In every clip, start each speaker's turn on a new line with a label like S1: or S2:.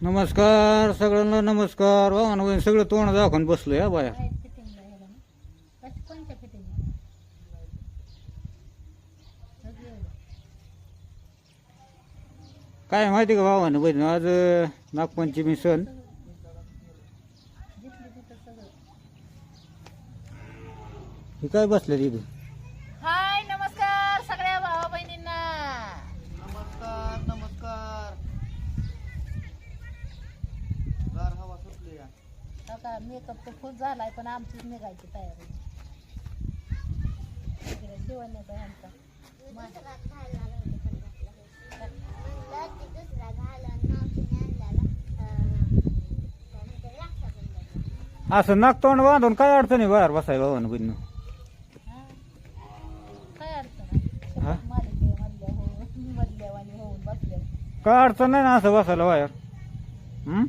S1: नमस्कार सगळ्यांना नमस्कार. सगळं तोंड दाखवून बसलोय हा बाया.
S2: काय
S1: माहिती का भावानं बहिण आज नागपंचमी सण. हे काय बसले तिथे
S2: हाय नमस्कार सगळ्या भावा बहिणींना
S3: नमस्कार नमस्कार गार हवा सुटली या
S2: आता मेकअप तर खूप झालाय पण आमचीच निघायची तयारी इकडे शिवण्याचा.
S1: असं नाक तोंड बांधून काय अडचण बाहेर बसाय भावानं बहिण
S2: हा? काय अडचण
S1: हा? काय अडचण नाही ना असं बसायला बाहेर हं?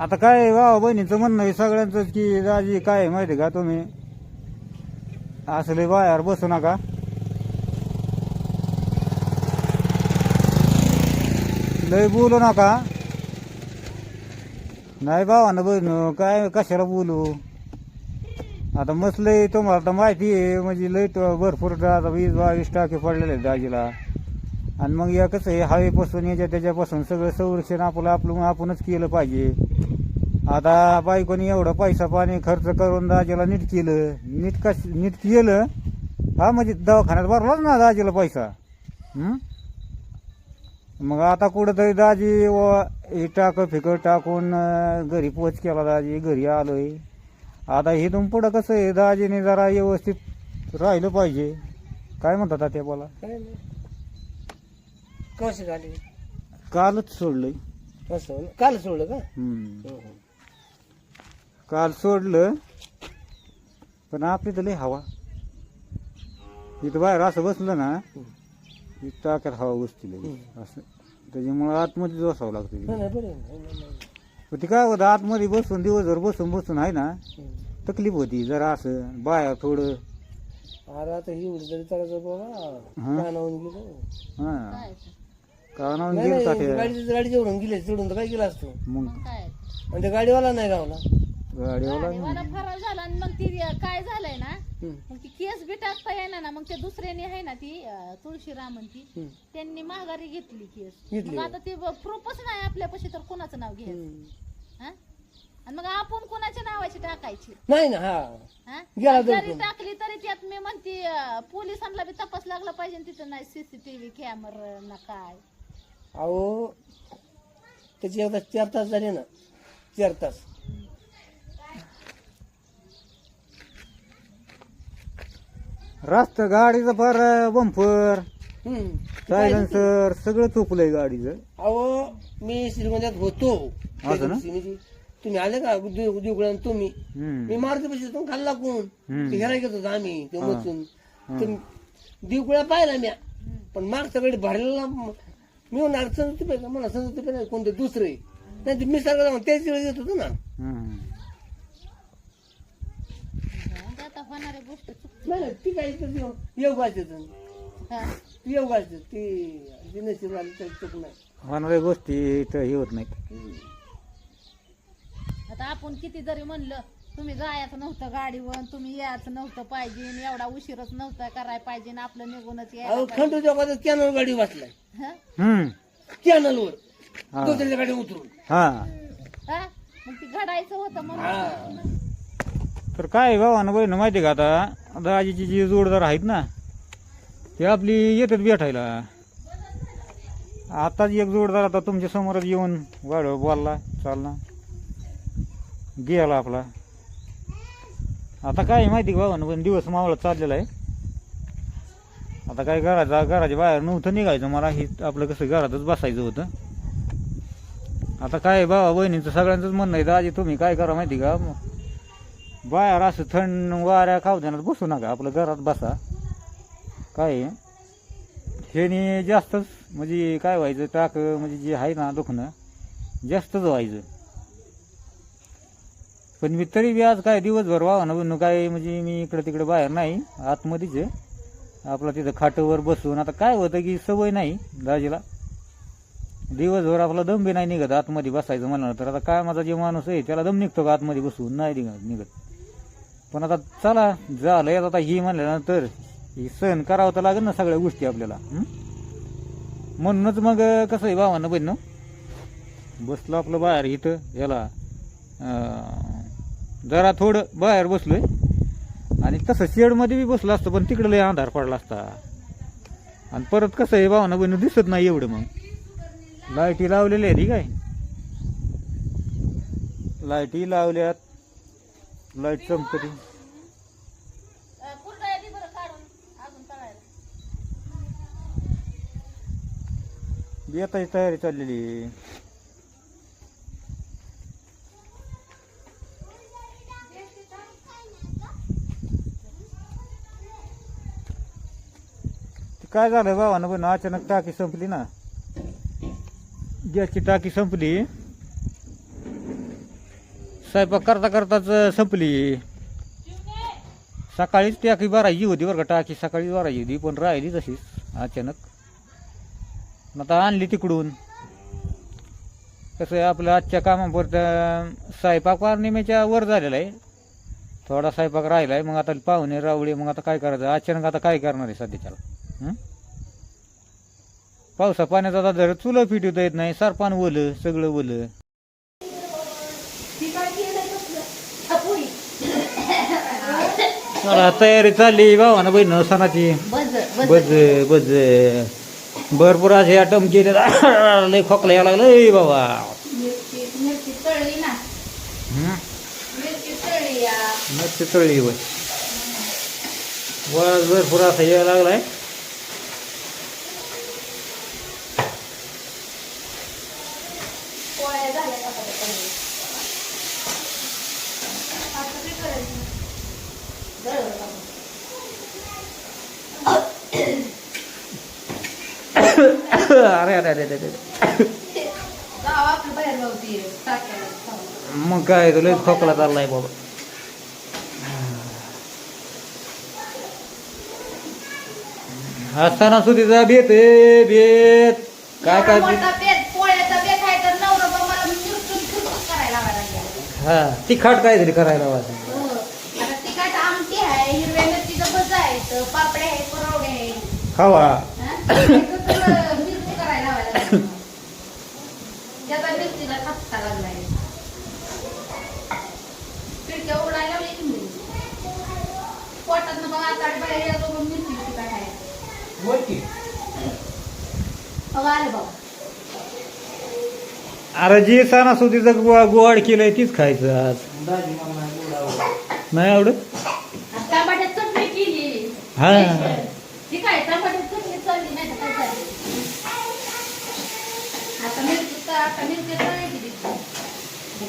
S1: आता काय भावा बहिणीचं म्हणणं आहे सगळ्यांचंच की दाजी काय आहे माहिती का तुम्ही? असले बाहेर बसू नका. लय बोलू नका. नाही भावानं बहिण काय कशाला बोलू? आता मस्त लय तुम्हाला तर माहिती आहे म्हणजे लय भरपूर आता वीस बावीस टाके पडलेले आहेत दाजीला. आणि मग या कसं आहे हवेपासून याच्या त्याच्यापासून सगळं संरक्षण आपलं आपलं आपणच केलं पाहिजे. आता बायकोनी एवढं पैसा पाणी खर्च करून दाजीला नीट केलं. नीट कश नीट केलं. हा म्हणजे दवाखान्यात भरलाच ना दाजीला पैसा. मग आता कुठंतरी दाजी व हे टाक फिकट टाकून घरी पोच केला दाजी घरी आलोय. आता इथून पुढं कसं आहे दाजीने जरा व्यवस्थित राहिलं पाहिजे. काय म्हणतात त्या बोला?
S3: काय नाही. कशी झाली
S1: कालच सोडलंय
S3: कसं काल सोडलं का
S1: हम्म. काल सोडलं पण आपली तर लय हवा इथं बाहेर असं बसलं ना की टाक्यात हवा बसती लई. असं त्याच्यामुळे आतमध्येच बसावं लागतं
S3: नाही,
S1: तिथे.
S3: नाही, बरं आहे. नाही, नाही, नाही.
S1: पण ती काय होतं आतमध्ये बसून दिवसभर बसून बसून आहे ना
S3: हम्म.
S1: तकलीफ होती जरा असं बाहेर थोडं
S3: अरे आता ही उडी तरी चालायचं बाबा
S1: हा.
S3: कानावून गेलो
S1: हा
S3: नाही
S1: गेलं
S3: नाही. गाडी गाडी जेवढून गेले तर काय केलं असतं
S1: मग
S2: काय
S3: आणि गाडीवाला नाही गावला
S1: गाडीवाला
S2: गाडीवाला फरार झाला आणि मग ती काय झालंय ना
S3: हम्म.
S2: मग ती केस बी टाकता येणार ना मग त्या दुसऱ्याने आहे ना ती अं, तुळशीरामन ती
S3: हम्म.
S2: त्यांनी माघारी घेतली केस
S3: घेतली.
S2: मग आता ते प्रूफच नाही आपल्यापाशी तर कोणाचं नाव घ्यायचं
S3: हम्म.
S2: हा? आणि मग आपण कोणाच्या नावाची टाकायची
S3: नाही ना हा
S2: हा?
S3: गेला
S2: जरी. टाकली तरी त्यात मी म्हणते अं, पोलिसांना बी तपास लागला पाहिजे आणि तिथं नाही सीसीटीव्ही कॅमेरा ना काय
S3: अहो त्याची एकदा चार तास झाले ना चार तास
S1: रस्ता गाडीचं फार बंपर
S3: हम्म.
S1: सायलेन्सर सगळं चुकलंय गाडीचं
S3: अहो मी श्रीगोंद्यात होतो
S1: असं ना?
S3: म्हणजे तुम्ही आले का दिवगुळ्यान तुम्ही
S1: हम्म.
S3: मी मारुती पैसे तुम्ही खाल्ला कोण
S1: हम्म.
S3: ते घेत होतो आम्ही ते
S1: हा.
S3: मचून
S1: हा.
S3: पाहिला म्या पण मागच्या कडे भरलेला म- मी म्हणणार संजू तुपे का म्हणा संजू तुपे नाही कोणते दुसरे. नाही ते मी सारखं जाऊन त्याच वेळेस येत होतो ना.
S1: हम्म.
S2: मग आता होणाऱ्या गोष्ट चुक
S3: नाही नाही, ती काय
S2: हा.
S3: ती नशीब आली तर चूक नाही.
S1: होणाऱ्या गोष्टी तर हे होत नाही
S2: आता आपण किती जरी म्हणलं तुम्ही जायचं नव्हतं गाडीवर तुम्ही यायचं नव्हतं पाहिजे आणि एवढा उशीरच नव्हता करायला पाहिजे आणि आपलं निघूनच यायला
S3: अहो
S2: पाहिजे.
S3: खंडू चौकात कॅनल गाडी वाचलाय
S2: हा?
S1: हम्म हा.
S3: दुसऱ्याच्या गाडी उतरून
S1: हा
S2: हा? मग ती घडायचं होतं म्हणून
S3: हा.
S1: तर काय भावानं बहिण माहिती का आता दाजीची जी जोडदार आहेत ना ते आपली येतात भेटायला आताच एक जोडदार आता तुमच्या समोरच येऊन वाढ बोलला चालना गेला आपला आता काय माहिती का भावानं पण दिवस मावळत चाललेला आहे. आता काय घराचा घराच्या बाहेर नव्हतं निघायचं. मला हे आपलं कसं घरातच बसायचं होतं. आता काय बाबा बहिणीचं सगळ्यांचंच म्हणणं आहे. आजी तुम्ही काय करा माहिती का? बाहेर असं थंड वाऱ्या खावद्यानात बसू नका. आपलं घरात बसा. काय आहे, ह्यानी जास्तच म्हणजे काय व्हायचं? टाक म्हणजे जे आहे ना दुखणं जास्तच व्हायचं. पण मी तरी बी आज काय दिवसभर व्हावं ना काय म्हणजे मी इकडे तिकडे बाहेर नाही आतमध्येच आहे. आपलं तिथं खाटवर बसून आता काय होतं की सवय नाही दाजीला. दिवसभर आपला दम बी नाही निघत आतमध्ये बसायचं म्हणलं तर. आता काय माझा जे माणूस आहे त्याला दम निघतो का आतमध्ये बसून? नाही निघत निघत. पण आता चला झालंय आता ही म्हणल्यानंतर ही सहन करावं तर लागेल ना सगळ्या गोष्टी आपल्याला म्हणूनच मग कसं आहे भावानं बहिण? बसलो आपलं बाहेर इथं याला जरा थोडं बाहेर बसलोय. आणि तसं शेडमध्ये बी बसलो असतं पण तिकडं लय अंधार पडला असता. आणि परत कसं आहे भावना बहिणी दिसत नाही एवढं मग. लाईटी लावलेल्या आहेत काय? लाईटी लावल्यात. लाइट चमकती.
S2: कुरडया
S1: येताची तयारी चाललेली काय झालं भावानं पण अचानक टाकी संपली ना? गॅसची टाकी संपली. स्वयंपाक करता करताच संपली. सकाळीच टाकी भरायची होती बरं का टाकी सकाळीच भरायची होती पण राहिली तशीच अचानक. मग आता आणली तिकडून. कसं आहे आपलं आजच्या कामापुरतं स्वयंपाक पौर्णिमेच्या वर झालेला आहे. थोडा स्वयंपाक राहिला आहे मग आता पाहुणे रावळे मग आता काय करायचं? अचानक आता काय करणार आहे सध्याच्याला पावसा पाण्याचा आता जर चुलं फिटवता येत नाही सरपान ओलं सगळं ओलं. तयारी चालली भावानं बहिण सणाची.
S2: बज बज.
S1: भरपूर असे आटम केले. लय खोकला यायला लागलं ए बाबा.
S2: मिरची तळली
S1: वय भरपूर असा यायला लागलाय
S2: पोळ्या झाल्या का बरं तळली? आता काय करायचं? दळलं का मग?
S1: अरे अरे अरे अरे. मग काय तुला खोकला चाललाय बाबा असताना सुधीचा बेत ए, बेत काय काय
S2: पोळ्याचा बेत आहे तर करायला.
S1: हा तिखट वाटत
S2: हो. तिखट पापड्या आहे परवडे आहे
S1: खावा
S2: हा? त्याचं सगळं मिरची करायला लावायला लागलं. लागलाय. खिडक्या उघडायला लावली की मी. पोटात मग आताड बाहेर येतो मग मिरची बिरची काय? खायला. अहो, आले बाबा
S1: अरे जी सणासुदीचं गो- गोड केलंय तीच खायचं आज. नाही आवडत.
S2: टमाट्यात चटणी केली.
S1: हा.
S2: ती काय टमाट्यात चटणी चालली नाही तर काय चालली? आता मिरची आता मिरची तळायची तिथे. मग मिरच्याला केलंय का? हो. तर आता बारीक करायची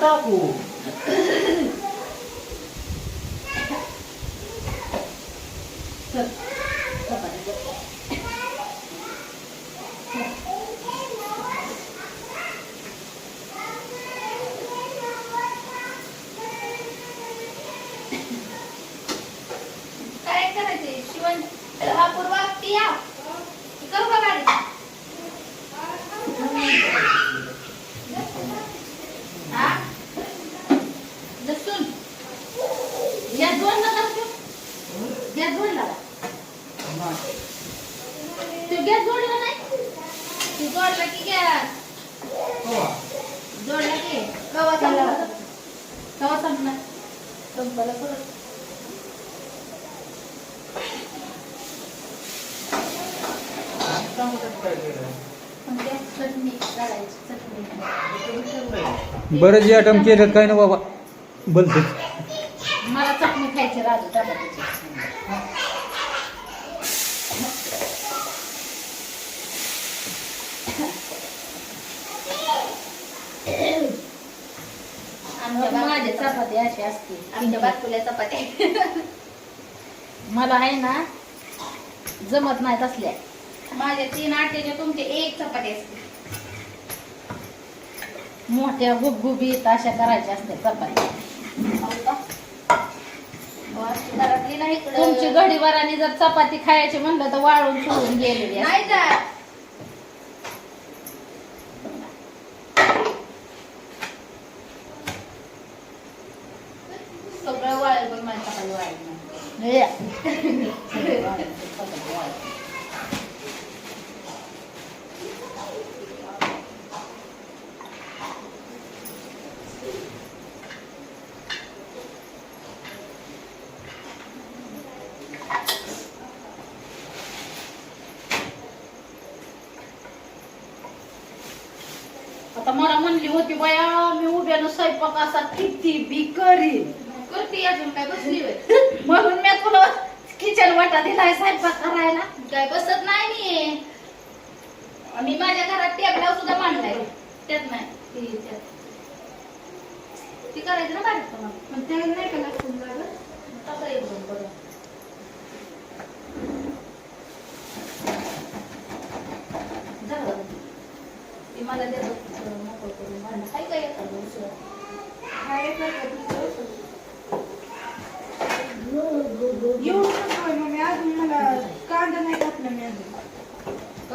S3: टाकू
S2: चल चपाती. काय करायचे शिवण हा पूर्वा पिया करू का गाडी हा लसूण या दोन नका गॅस जोडला का? तो गॅस जोडला नाही? तू जोडला की गॅस जोडला की. कवा संपला कवा संपला संपला परत मग गॅस चटणी काढायची चटणी.
S1: बरं जे आयटम केलं काय ना बाबा. बोलतो.
S2: मला चटणी खायची राजू टमाट्याची आमच्या माझ्या चपाती अशी असते. आमच्या बातकुल्या चपात्या मला आहे ना जमत नाही तसल्या माझ्या तीन आट्याच्या तुमच्या एक चपाती असते. मोठ्या गुबगुबीत अशा करायच्या असते चपात्या. घरातली नाही तुमची घडीवराने जर चपाती खायची म्हणलं तर वाळून सोडून गेलेली नाही का
S4: सगळं वाळेल पण माझ्या चपाती वाळेल नाही. सगळं वाळेल, चपाती वाळेल.
S2: आता मला म्हणली होती बाया मी उभ्यानं स्वयंपाक असा किती बी करीन.
S4: करते अजून काय बसली होय?
S2: म्हणून मी तुला किचन वाटा दिलाय स्वयंपाक करायला.
S4: काय बसत नाही मी माझ्या घरात टेबला सुद्धा मांडलाय. त्यात नाही. ती करायची ना बारीक पण त्याला नाही का लागून लागत झालं. ती मला देतो मोकळं करून भांडण काय काय येतं दुसरं.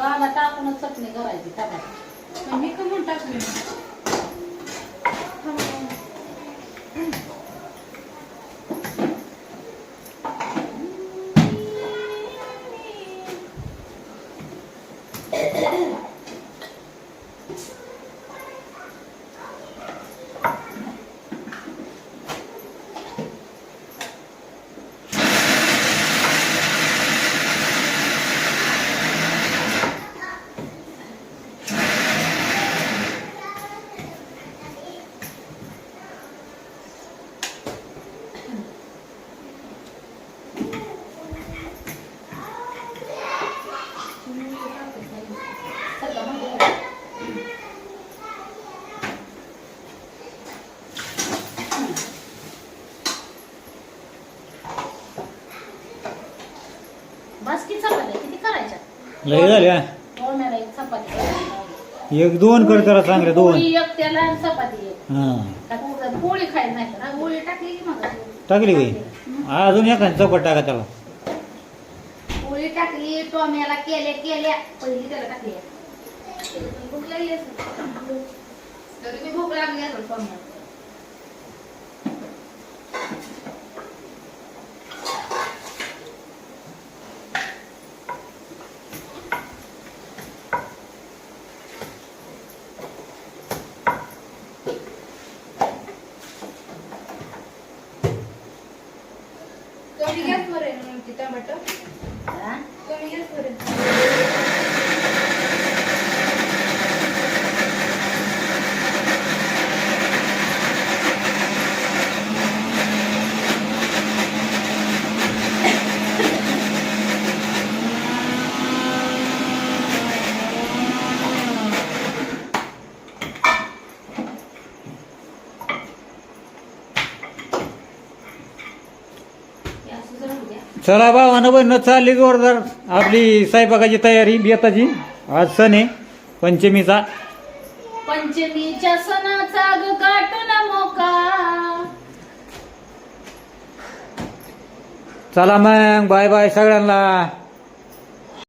S2: काला टाकूनच चटणी करायची टाकायची
S4: मी कमून टाकली
S2: बस की चपात्या किती करायच्या
S1: लय झाल्या
S2: एक चपाती करायची.
S1: एक दोन कर जरा चांगल्या दोन.
S2: पोळी एक त्याला आणि चपाती एक.
S1: हा.
S2: का तू पोळी खायला नाही तर पोळी टाकली की मग
S1: टाकली की? अजून एखादी चौकट टाका त्याला.
S4: पोळी टाकली टोम्याला केल्या केल्या. पहिली त्याला टाकली. भूक लागली असेल तरी मी भूक लागली असेल टोम्याला कमी गॅसवर आहे टमाटर? कमी गॅसवर आहे
S1: चला भावानं बहिण चालली जोरदार. आपली स्वयंपाकाची तयारी बेताची. आज सण आहे पंचमीचा.
S2: पंचमीच्या सणाचा ग काटून मोका.
S1: चला मग बाय बाय सगळ्यांना.